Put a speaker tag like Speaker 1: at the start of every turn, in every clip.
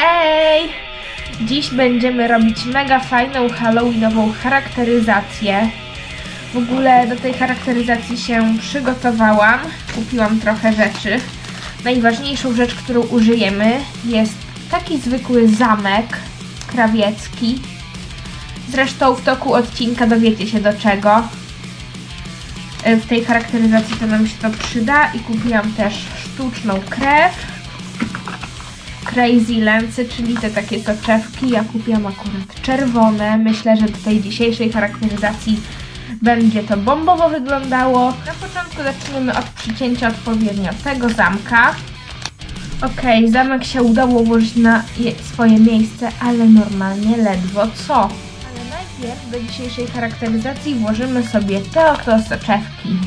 Speaker 1: Hej! Dziś będziemy robić mega fajną halloweenową charakteryzację. W ogóle do tej charakteryzacji się przygotowałam. Kupiłam trochę rzeczy. Najważniejszą rzecz, którą użyjemy jest taki zwykły zamek krawiecki. Zresztą w toku odcinka dowiecie się do czego. E, W tej charakteryzacji to nam się to przyda i kupiłam też sztuczną krew. Crazy Lensy, czyli te takie soczewki. Ja kupiłam akurat czerwone. Myślę, że do tej dzisiejszej charakteryzacji będzie to bombowo wyglądało. Na początku zaczniemy od przycięcia odpowiednio tego zamka. Ok, zamek się udało ułożyć na je, swoje miejsce, ale normalnie ledwo co. Ale najpierw do dzisiejszej charakteryzacji włożymy sobie te oto soczewki.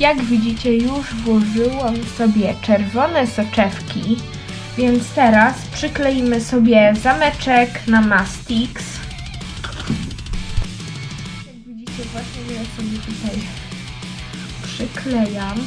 Speaker 1: Jak widzicie, już włożyłam sobie czerwone soczewki, więc teraz przykleimy sobie zameczek na Mastix. Jak widzicie, właśnie ja sobie tutaj przyklejam.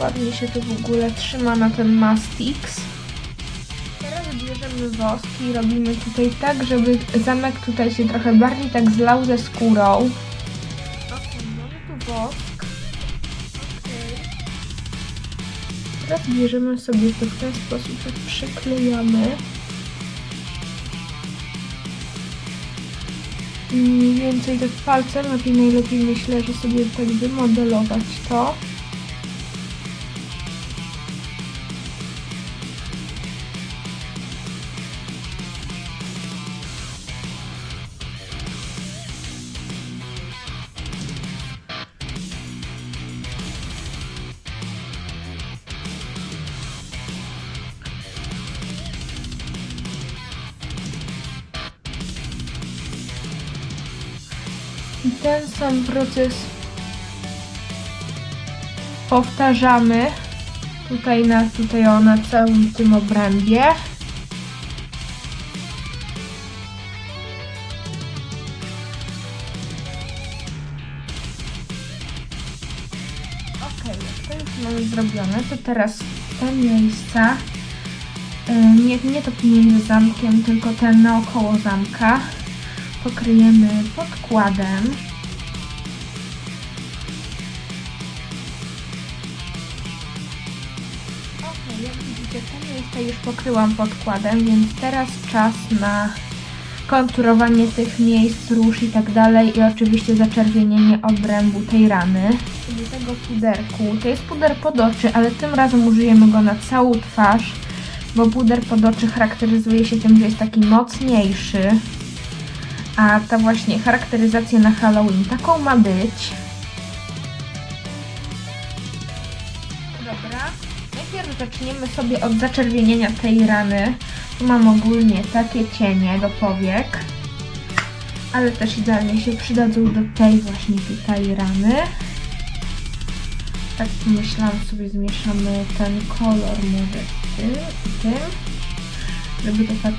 Speaker 1: Ładnie się to w ogóle trzyma na ten Mastix. Teraz bierzemy wosk i robimy tutaj tak, żeby zamek tutaj się trochę bardziej tak zlał ze skórą. Ok, mamy tu wosk. Teraz bierzemy sobie to w ten sposób, tak przyklejamy. Mniej więcej tak palcem, lepiej najlepiej myślę, że sobie tak wymodelować to. I ten sam proces powtarzamy tutaj na, tutaj na całym tym obrębie. Ok, to już mamy zrobione, to teraz te miejsca, y, nie, nie to pomiędzy zamkiem, tylko ten naokoło zamka, pokryjemy podkładem. Ok, jak widzicie, te miejsca już pokryłam podkładem, więc teraz czas na konturowanie tych miejsc, róż i tak dalej i oczywiście zaczerwienienie obrębu tej rany. Do tego puderku, to jest puder pod oczy, ale tym razem użyjemy go na całą twarz, bo puder pod oczy charakteryzuje się tym, że jest taki mocniejszy. A ta właśnie charakteryzacja na Halloween taką ma być. Dobra. Najpierw zaczniemy sobie od zaczerwienienia tej rany. Tu mam ogólnie takie cienie do powiek. Ale też idealnie się przydadzą do tej właśnie tutaj rany. Tak pomyślałam sobie, zmieszamy ten kolor może z tym i tym. Żeby to tak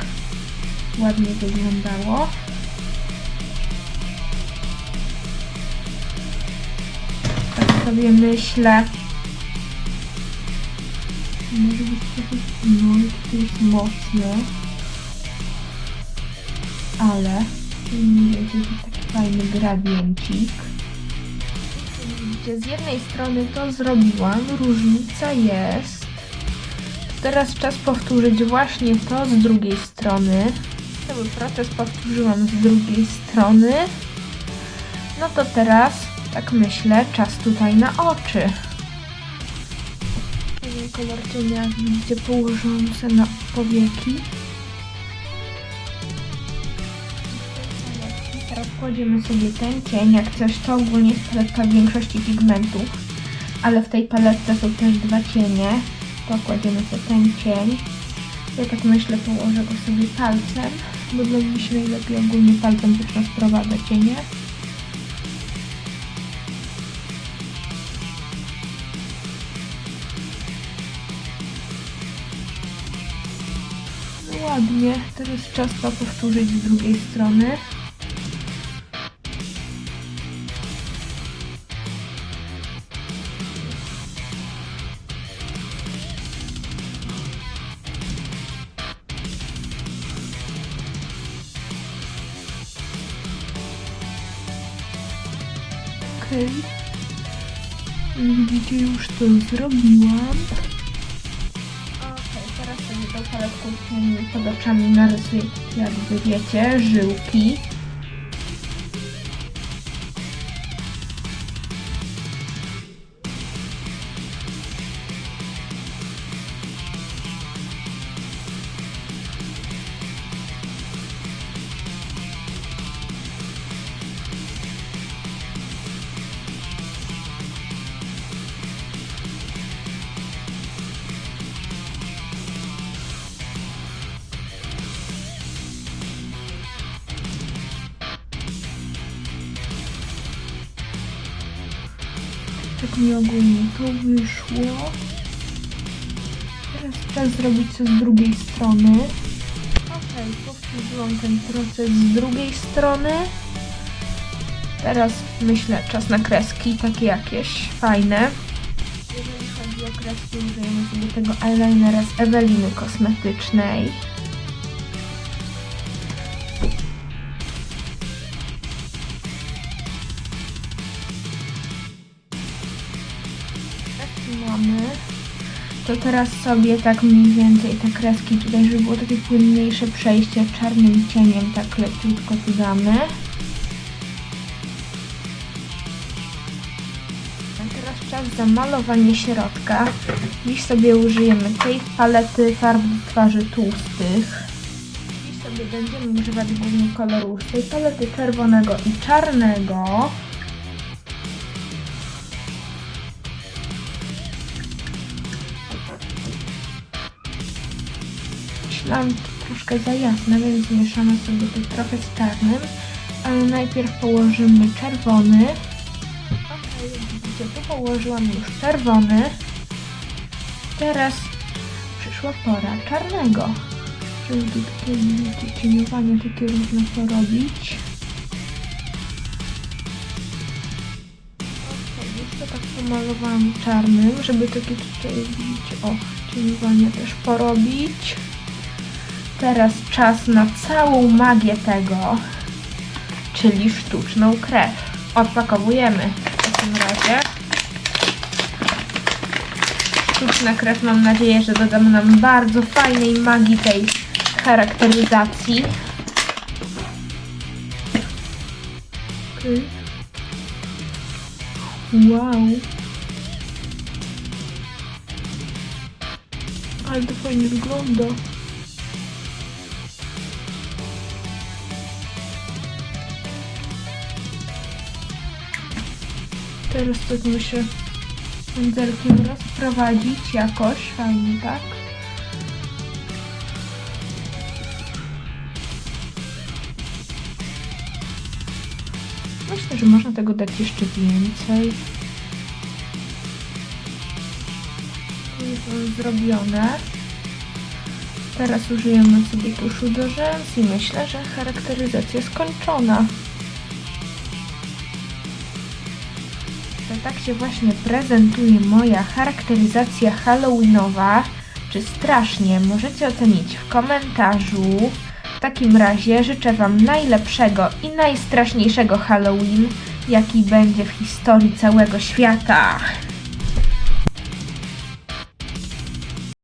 Speaker 1: ładnie wyglądało. Sobie myślę. Może być trochę, no to jest mocne. Ale to jest taki fajny gradiencik. Widzicie, z jednej strony to zrobiłam, różnica jest. Teraz czas powtórzyć właśnie to z drugiej strony. Cały proces powtórzyłam z drugiej strony. No to teraz, tak myślę, czas tutaj na oczy. Kolor cienia, jak widzicie, położyłam na powieki. Teraz Kładziemy sobie ten cień, jak coś to ogólnie jest paletka w większości pigmentów, ale w tej paletce są też dwa cienie. To kładziemy sobie ten cień. Ja tak myślę, położę go sobie palcem, bo dla mnie się najlepiej ogólnie palcem też rozprowadza cienie. Ładnie, teraz czas to powtórzyć z drugiej strony. Okej. Widzicie, już to zrobiłam. Tą paletką cieni pod oczami narysuję, jakby wiecie, żyłki. Tak mi ogólnie to wyszło. Teraz czas zrobić co z drugiej strony. Okej, powtórzyłam ten proces z drugiej strony. Teraz myślę czas na kreski, takie jakieś fajne. Jeżeli chodzi o kreski, użyjemy sobie tego eyelinera z Eweliny Kosmetycznej. To teraz sobie tak mniej więcej te kreski tutaj, żeby było takie płynniejsze przejście czarnym cieniem, tak leciutko tu damy. A teraz czas zamalowanie środka. Dziś sobie użyjemy tej palety farb twarzy tłustych. Dziś sobie będziemy używać głównie kolorów tej palety czerwonego i czarnego. To troszkę za jasne, więc mieszamy sobie tu trochę z czarnym. Ale najpierw położymy czerwony. Ok, widzicie, tu położyłam już czerwony. Teraz przyszła pora czarnego. Żeby tu takie widzicie, cieniowanie takie różne porobić. To tak pomalowałam czarnym, żeby takie tutaj, widzicie, o, cieniowanie też porobić. Teraz czas na całą magię tego, czyli sztuczną krew. Odpakowujemy w takim razie. Sztuczna krew, mam nadzieję, że dodam nam bardzo fajnej magii tej charakteryzacji. Wow. Ale to fajnie wygląda. Teraz tak muszę pędzelkiem rozprowadzić jakoś, fajnie, tak? Myślę, że można tego dać jeszcze więcej. To mam zrobione. Teraz użyjemy sobie tuszu do rzęs i myślę, że charakteryzacja skończona. Tak się właśnie prezentuje moja charakteryzacja halloweenowa. Czy strasznie? Możecie ocenić w komentarzu. W takim razie życzę Wam najlepszego i najstraszniejszego Halloween, jaki będzie w historii całego świata.